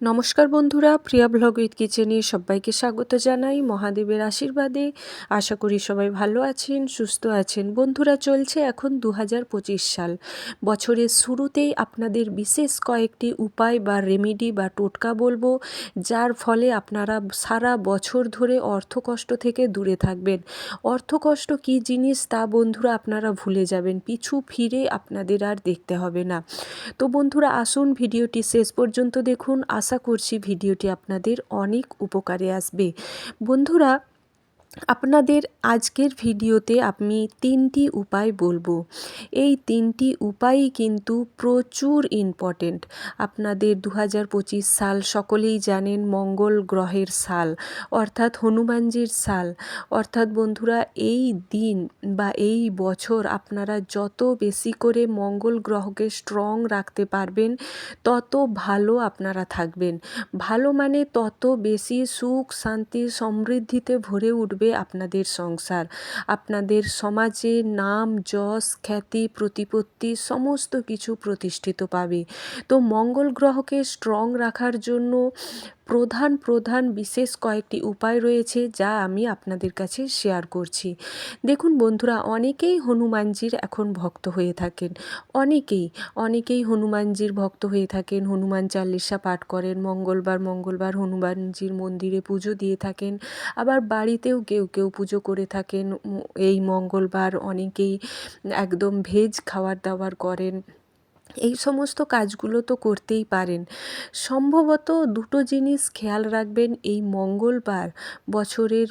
নমস্কার বন্ধুরা, প্রিয়া blog with কিচেনে সবাইকে স্বাগত জানাই। মহাদেবের আশীর্বাদে আশা করি সবাই ভালো আছেন, সুস্থ আছেন। বন্ধুরা, চলছে এখন দু হাজার পঁচিশ সাল। বছরের শুরুতেই আপনাদের বিশেষ কয়েকটি উপায় বা রেমেডি বা টোটকা বলব, যার ফলে আপনারা সারা বছর ধরে অর্থকষ্ট থেকে দূরে থাকবেন। অর্থকষ্ট কী জিনিস তা বন্ধুরা আপনারা ভুলে যাবেন, পিছু ফিরে আপনাদের আর দেখতে হবে না। তো বন্ধুরা, আসুন ভিডিওটি শেষ পর্যন্ত দেখুন। আশা করছি ভিডিওটি আপনাদের অনেক উপকারে আসবে। বন্ধুরা আপনাদের আজকের ভিডিওতে আমি তিনটি উপায় বলব। এই তিনটি উপায়ই কিন্তু প্রচুর ইম্পর্টেন্ট আপনাদের দু হাজার পঁচিশ সাল সকলেই জানেন মঙ্গল গ্রহের সাল, অর্থাৎ হনুমানজির সাল। অর্থাৎ বন্ধুরা, এই দিন বা এই বছর আপনারা যত বেশি করে মঙ্গল গ্রহকে স্ট্রং রাখতে পারবেন, তত ভালো আপনারা থাকবেন। ভালো মানে তত বেশি সুখ, শান্তি, সমৃদ্ধিতে ভরে উঠবে আপনাদের সংসার। আপনাদের সমাজে নাম, যশ, খ্যাতি, প্রতিপত্তি সমস্ত কিছু প্রতিষ্ঠিত পাবে। তো মঙ্গল গ্রহকে স্ট্রং রাখার জন্য প্রধান প্রধান বিশেষ কয়েকটি উপায় রয়েছে যা আমি আপনাদের কাছে শেয়ার করছি। দেখুন বন্ধুরা, অনেকেই হনুমানজির এখন ভক্ত হয়ে থাকেন। অনেকেই অনেকেই হনুমানজির ভক্ত হয়ে থাকেন, হনুমান চাল্লিশা পাঠ করেন, মঙ্গলবার মঙ্গলবার হনুমানজির মন্দিরে পুজো দিয়ে থাকেন, আবার বাড়িতেও কেউ কেউ পুজো করে থাকেন, এই মঙ্গলবার অনেকেই একদম ভেজ খাওয়ার দাওয়ার করেন। এই সমস্ত কাজগুলো তো করতেই পারেন। সম্ভবত দুটো জিনিস খেয়াল রাখবেন এই মঙ্গলবার বছরের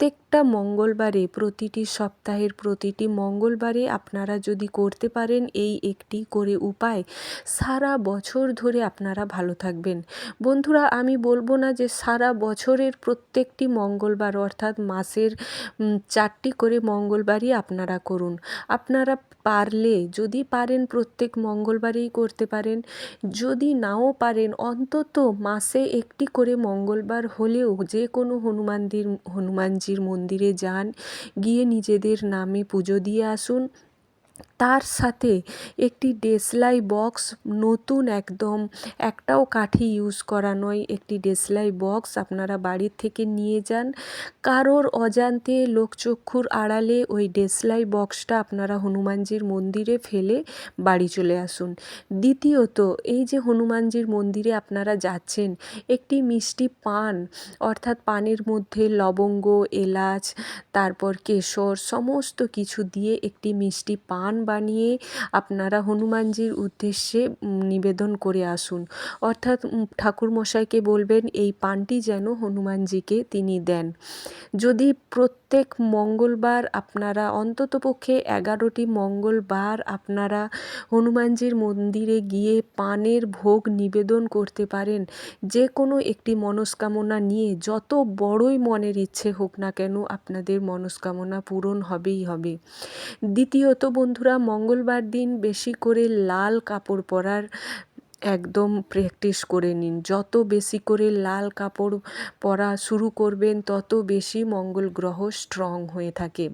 প্রত্যেকটা মঙ্গলবারে, প্রতিটি সপ্তাহের প্রতিটি মঙ্গলবারে আপনারা যদি করতে পারেন এই একটি করে উপায়, সারা বছর ধরে আপনারা ভালো থাকবেন। বন্ধুরা, আমি বলব না যে সারা বছরের প্রত্যেকটি মঙ্গলবার অর্থাৎ মাসের চারটি করে মঙ্গলবারই আপনারা করুন। আপনারা পারলে, যদি পারেন প্রত্যেক মঙ্গলবারেই করতে পারেন। যদি নাও পারেন, অন্তত মাসে একটি করে মঙ্গলবার হলেও যে কোনো হনুমানদির হনুমানজির মন্দিরে যান গিয়ে নিজেদের নামে পুজো দিয়ে আসুন। তার সাথে একটি দেশলাই বক্স, নতুন একদম, একটাও কাঠি ইউজ করা নয়। একটি দেশলাই বক্স আপনারা বাড়ির থেকে নিয়ে যান। কারোর অজান্তে লোকচক্ষুর আড়ালে ওই দেশলাই বক্সটা আপনারা হনুমানজির মন্দিরে ফেলে বাড়ি চলে আসুন। দ্বিতীয়ত, এই যে হনুমানজির মন্দিরে আপনারা যাচ্ছেন, একটি মিষ্টি পান, অর্থাৎ পানের মধ্যে লবঙ্গ, এলাচ, তারপর কেশর, সমস্ত কিছু দিয়ে একটি মিষ্টি পান বানিয়ে আপনারা হনুমানজির উদ্দেশ্যে নিবেদন করে আসুন। অর্থাৎ ঠাকুরমশাইকে বলবেন, এই পানটি যেন হনুমানজিকে তিনি দেন। যদি প্রত্যেক মঙ্গলবার আপনারা অন্ততপক্ষে এগারোটি মঙ্গলবার আপনারা হনুমানজির মন্দিরে গিয়ে পানের ভোগ নিবেদন করতে পারেন যে কোনো একটি মনস্কামনা নিয়ে, যত বড়ই মনের ইচ্ছে হোক না কেন, আপনাদের মনস্কামনা পূরণ হবেই হবে। দ্বিতীয়ত বন্ধুরা, মঙ্গলবার দিন বেশি করে লাল কাপড় পরার একদম প্র্যাকটিস করে নিন। যত বেশি করে লাল কাপড় পরা শুরু করবেন, তত বেশি মঙ্গল গ্রহ স্ট্রং হয়ে থাকে।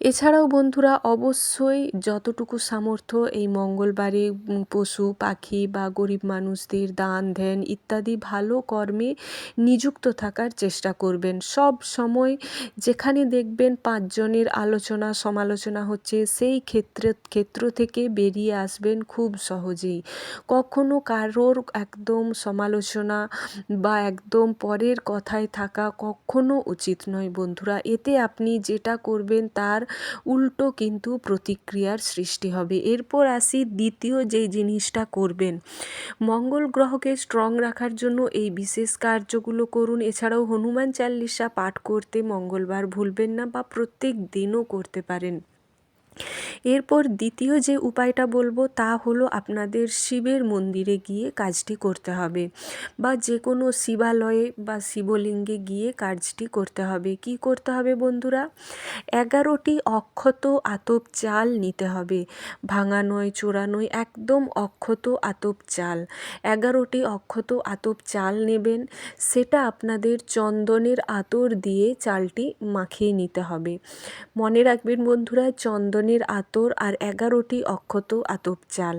এছাড়াও বন্ধুরা, অবশ্যই যতটুকু সামর্থ্য এই মঙ্গলবারে পশু, পাখি বা গরিব মানুষদের দান, ধ্যান ইত্যাদি ভালো কর্মে নিযুক্ত থাকার চেষ্টা করবেন। সব সময় যেখানে দেখবেন পাঁচজনের আলোচনা, সমালোচনা হচ্ছে, সেই ক্ষেত্রে, ক্ষেত্র থেকে বেরিয়ে আসবেন খুব সহজেই। কখনো কারোর একদম সমালোচনা বা একদম পরের কথায় থাকা কখনো উচিত নয় বন্ধুরা। এতে আপনি যেটা করবেন তার উল্টো কিন্তু প্রতিক্রিয়ার সৃষ্টি হবে। এরপর আসি দ্বিতীয় যে জিনিসটা করবেন। মঙ্গল গ্রহকে স্ট্রং রাখার জন্য এই বিশেষ কার্যগুলো করুন। এছাড়াও হনুমান চাল্লিশা পাঠ করতে মঙ্গলবার ভুলবেন না বা প্রত্যেক দিনও করতে পারেন। এরপর দ্বিতীয় যে উপায়টা বলব তা হলো আপনাদের শিবের মন্দিরে গিয়ে কাজটি করতে হবে বা যে কোনো শিবালয়ে বা শিবলিঙ্গে গিয়ে কাজটি করতে হবে। কি করতে হবে বন্ধুরা? এগারোটি অক্ষত আতপ চাল নিতে হবে। ভাঙা নয় চোরা নয় একদম অক্ষত আতপ চাল। এগারোটি অক্ষত আতপ চাল নেবেন, সেটা আপনাদের চন্দনের আতর দিয়ে চালটি মাখিয়ে নিতে হবে। মনে রাখবেন বন্ধুরা চন্দন চন্দনের আতর আর এগারোটি অক্ষত আতপ চাল।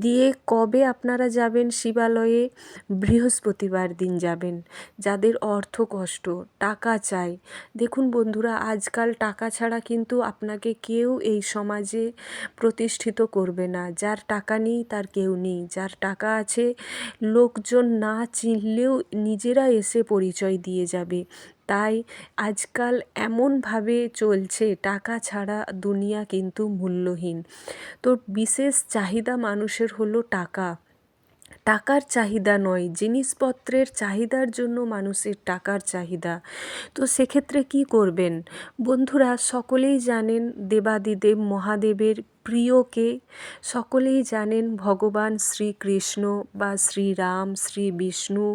দিয়ে কবে আপনারা যাবেন? শিবালয়ে বৃহস্পতিবার দিন যাবেন। যাদের অর্থ কষ্ট, টাকা চাই। দেখুন বন্ধুরা, আজকাল টাকা ছাড়া কিন্তু আপনাকে কেউ এই সমাজে প্রতিষ্ঠিত করবে না। যার টাকা নেই, তার কেউ নেই। যার টাকা আছে, লোকজন না চিনলেও নিজেরা এসে পরিচয় দিয়ে যাবে। তাই আজকাল এমনভাবে চলছে, টাকা ছাড়া দুনিয়া কিন্তু মূল্যহীন। তো বিশেষ চাহিদা মানুষের হলো টাকা। টাকার চাহিদা নয়, জিনিসপত্রের চাহিদার জন্য মানুষের টাকার চাহিদা। তো সেক্ষেত্রে কী করবেন? বন্ধুরা, সকলেই জানেন দেবাদিদেব মহাদেবের প্রিয়কে সকলেই জানেন ভগবান শ্রীকৃষ্ণ বা শ্রীরাম শ্রী বিষ্ণু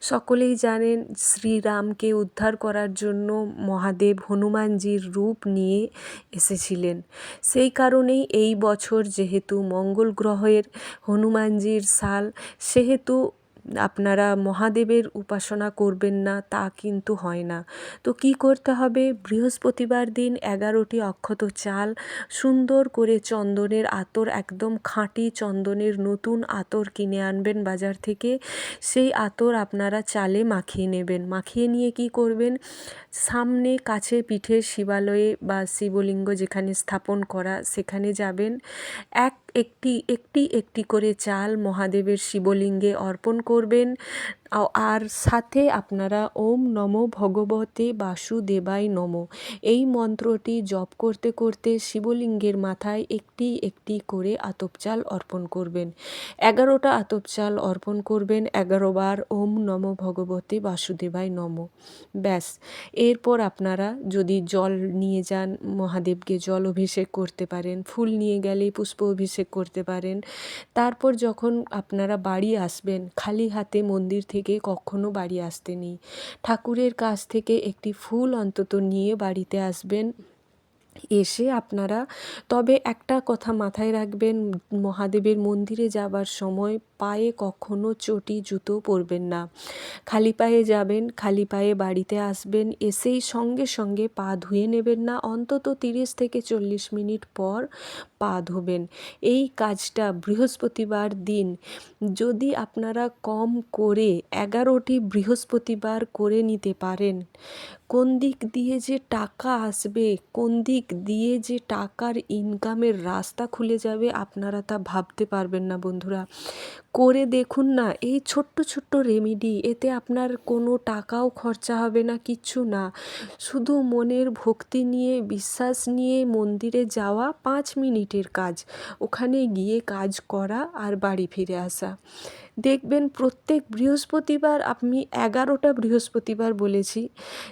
সকলেই জানেন শ্রীরামকে উদ্ধার করার জন্য মহাদেব হনুমানজির রূপ নিয়ে এসেছিলেন। সেই কারণেই এই বছর যেহেতু মঙ্গল গ্রহের হনুমানজির সাল, সেহেতু আপনারা মহাদেবের উপাসনা করবেন না, তা কিন্তু হয় না। তো কি করতে হবে? বৃহস্পতিবার দিন এগারোটি অক্ষত চাল সুন্দর করে চন্দনের আতর, একদম খাঁটি চন্দনের নতুন আতর কিনে আনবেন বাজার থেকে। সেই আতর আপনারা চালে মাখিয়ে নেবেন। মাখিয়ে নিয়ে কি করবেন? সামনে কাছে পিঠে শিবালয়ে বা শিবলিঙ্গ যেখানে স্থাপন করা, সেখানে যাবেন। এক একটি একটি একটি করে চাল মহাদেবের শিবলিঙ্গে অর্পণ করবেন। আর সাথে আপনারা ওম নমো ভগবতে বাসুদেবায় নমো। এই মন্ত্রটি জপ করতে করতে শিবলিঙ্গের মাথায় একটি একটি করে আতপচাল অর্পণ করবেন। এগারোটা আতপচাল অর্পণ করবেন, এগারো বার ওম নমো ভগবতে বাসুদেবায় নমো। ব্যাস, এরপর আপনারা যদি জল নিয়ে যান, মহাদেবকে জল অভিষেক করতে পারেন, ফুল নিয়ে গেলে পুষ্প অভিষেক করতে পারেন। তারপর যখন আপনারা বাড়ি আসবেন, খালি হাতে মন্দির থেকে কখনো বাড়ি আসতে নেই। ঠাকুরের কাছ থেকে একটি ফুল অন্তত নিয়ে বাড়িতে আসবেন। এসে আপনারা তবে একটা কথা মাথায় রাখবেন, মহাদেবের মন্দিরে যাবার সময় পায়ে কখনো চটি, জুতো পরবেন না। খালি পায়ে যাবেন, খালি পায়ে বাড়িতে আসবেন, এসেই সঙ্গে সঙ্গে পা ধুয়ে নেবেন না, অন্তত তিরিশ থেকে চল্লিশ মিনিট পর পা ধোবেন। এই কাজটা বৃহস্পতিবার দিন। যদি আপনারা কম করে এগারোটি বৃহস্পতিবার করে নিতে পারেন, কোন দিক দিয়ে যে টাকা আসবে, কোন দিক দিয়ে যে টাকার ইনকামের রাস্তা খুলে যাবে, আপনারা তা ভাবতে পারবেন না বন্ধুরা। করে দেখুন না, এই ছোট্ট ছোট্ট রেমেডি এতে আপনার কোনো টাকাও খরচা হবে না, কিচ্ছু না। শুধু মনের ভক্তি নিয়ে, বিশ্বাস নিয়ে মন্দিরে যাওয়া পাঁচ মিনিটের কাজ, ওখানে গিয়ে কাজ করা আর বাড়ি ফিরে আসা। দেখবেন প্রত্যেক বৃহস্পতিবার, আমি এগারোটা বৃহস্পতিবার বলেছি,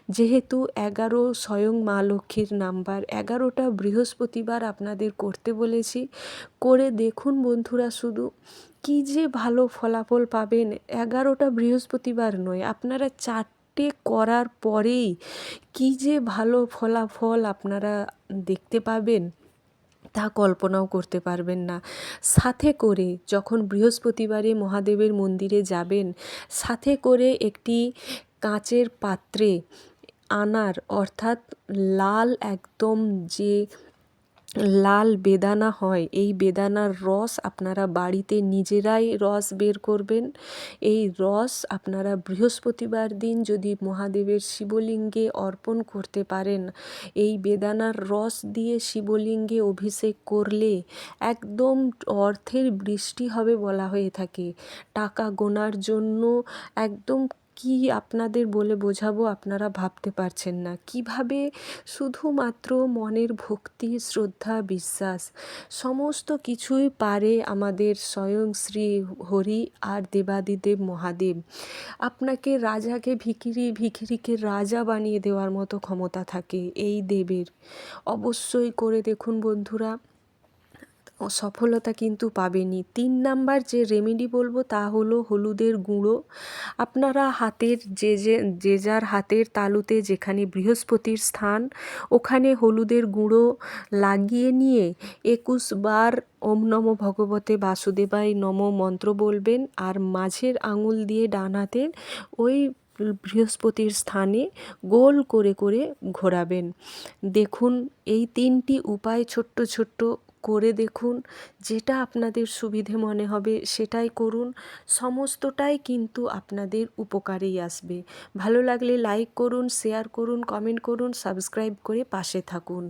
যেহেতু এগারো স্বয়ং মা লক্ষ্মীর নাম্বার, এগারোটা বৃহস্পতিবার আপনাদের করতে বলেছি। করে দেখুন বন্ধুরা শুধু। কী যে ভালো ফলাফল পাবেন? এগারোটা বৃহস্পতিবার নয়, আপনারা চারটে করার পরেই কী যে ভালো ফলাফল আপনারা দেখতে পাবেন তা কল্পনাও করতে পারবেন না। সাথে করে যখন বৃহস্পতিবারে মহাদেবের মন্দিরে যাবেন, সাথে করে একটি কাঁচের পাত্রে আনার, অর্থাৎ লাল একদম যে লাল বেদানা হয়, এই বেদানার রস আপনারা বাড়িতে নিজেরাই রস বের করবেন। এই রস আপনারা বৃহস্পতিবার দিন যদি মহাদেবের শিবলিঙ্গে অর্পণ করতে পারেন, এই বেদানার রস দিয়ে শিবলিঙ্গে অভিষেক করলে একদম অর্থের বৃষ্টি হবে বলা হয়ে থাকে। টাকা গোনার জন্য একদম কী আপনাদের বলে বোঝাবো? আপনারা ভাবতে পারছেন না। কীভাবে শুধুমাত্র মনের ভক্তি, শ্রদ্ধা, বিশ্বাস, সমস্ত কিছুই পারে আমাদের স্বয়ং শ্রী হরি আর দেবাদিদেব মহাদেব? আপনাকে রাজাকে ভিখিরি, ভিখিরিকে রাজা বানিয়ে দেওয়ার মতো ক্ষমতা থাকে এই দেবের। অবশ্যই করে দেখুন বন্ধুরা। সফলতা কিন্তু পাবেনই। তিন নাম্বার যে রেমেডি বলব তা হলো হলুদের গুঁড়ো। আপনারা হাতের যে যে যে যার হাতের তালুতে যেখানে বৃহস্পতির স্থান, ওখানে হলুদের গুঁড়ো লাগিয়ে নিয়ে একুশ বার ওম নম ভগবতে বাসুদেবায় নম মন্ত্র বলবেন আর মাঝের আঙুল দিয়ে ডান হাতের ওই বৃহস্পতির স্থানে গোল করে করে ঘোরাবেন। দেখুন, এই তিনটি উপায় ছোট্ট ছোট্ট করে দেখুন, যেটা আপনাদের সুবিধে মনে হবে সেটাই করুন। সমস্তটাই কিন্তু আপনাদের উপকারেই আসবে। ভালো লাগলে লাইক করুন শেয়ার করুন কমেন্ট করুন সাবস্ক্রাইব করে পাশে থাকুন।